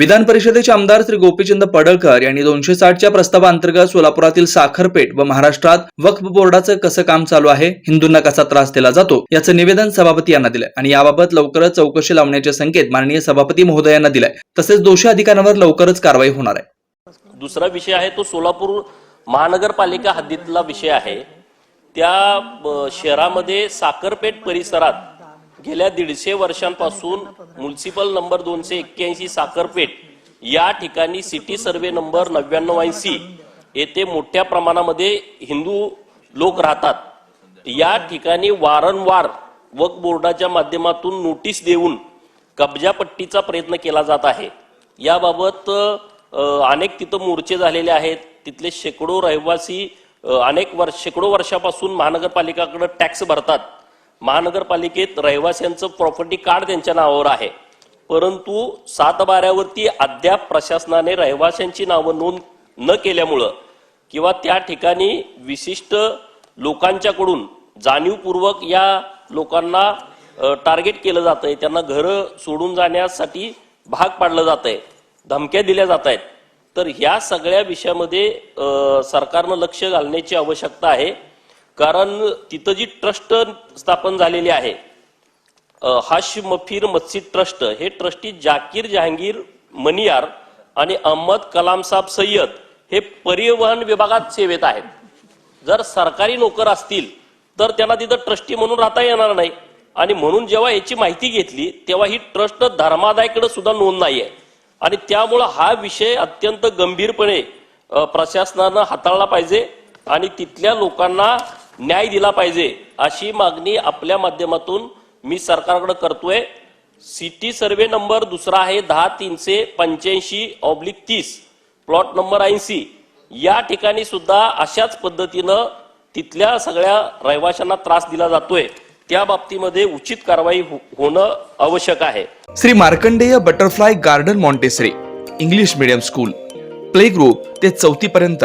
विधान परिषदेचे आमदार श्री गोपीचंद पडळकर यांनी दोनशे साठच्या प्रस्तावाअंतर्गत सोलापुरातील साखरपेठ व महाराष्ट्रात वक्फ बोर्डाचं कसं काम चालू आहे हिंदूंना कसा त्रास दिला जातो याचं निवेदन सभापती यांना दिलं आणि याबाबत लवकरच चौकशी लावण्याचे संकेत माननीय सभापती महोदयांना दिलाय. तसेच दोषी अधिकाऱ्यांवर लवकरच कारवाई होणार आहे. दुसरा विषय आहे तो सोलापूर महानगरपालिका हद्दीतला विषय आहे. त्या शहरामध्ये साखरपेठ परिसरात गेल्या दीडशे वर्षांपासून म्युन्सिपल नंबर दोनशे एक्क्याऐंशी साखरपेठ या ठिकाणी सिटी सर्वे नंबर नव्याण्णव ऐंशी येथे मोठ्या प्रमाणामध्ये हिंदू लोक राहतात. या ठिकाणी वारंवार वक बोर्डाच्या माध्यमातून नोटीस देऊन कब्जापट्टीचा प्रयत्न केला जात आहे. याबाबत अनेक तिथं मोर्चे झालेले आहेत. तिथले शेकडो रहिवासी अनेक वर्ष शेकडो वर्षापासून महानगरपालिकाकडे टॅक्स भरतात. महानगरपालिकेत रहिवाशांचं प्रॉपर्टी कार्ड त्यांच्या नावावर आहे. परंतु सातबाऱ्यावरती अद्याप प्रशासनाने रहिवाशांची नावं नोंद न केल्यामुळं किंवा त्या ठिकाणी विशिष्ट लोकांच्याकडून जाणीवपूर्वक या लोकांना टार्गेट केलं जात आहे त्यांना घरं सोडून जाण्यासाठी भाग पाडलं जात आहे धमक्या दिल्या जात आहेत तर ह्या सगळ्या विषयामध्ये सरकारनं लक्ष घालण्याची आवश्यकता आहे. कारण तिथं जी ट्रस्ट स्थापन झालेली आहे हाश मफीर मत्सी ट्रस्ट हे ट्रस्टी जाकीर जहांगीर मनियार आणि अहमद कलाम सय्यद हे परिवहन विभागात सेवेत आहेत. जर सरकारी नोकर असतील तर त्यांना तिथं ट्रस्टी म्हणून राहता येणार नाही. आणि म्हणून जेव्हा याची माहिती घेतली तेव्हा ही ट्रस्ट धर्मादायकडे सुद्धा नोंद नाही आहे आणि त्यामुळं हा विषय अत्यंत गंभीरपणे प्रशासनानं हाताळला पाहिजे आणि तिथल्या लोकांना न्याय दिला पाहिजे अशी मागणी आपल्या माध्यमातून मी सरकारकडे करतोय. सिटी सर्वे नंबर दुसरा आहे दहा तीनशे पंच्याऐंशी ऑब्लिक तीस. प्लॉट नंबर ऐंशी. या ठिकाणी सुद्धा अशाच पद्धतीनं तिथल्या सगळ्या रहिवाशांना त्रास दिला जातोय. त्या बाबतीमध्ये उचित कारवाई हो- होणं आवश्यक आहे. Shri Markandey butterfly garden montessori English medium school. Play group ते चौथी पर्यंत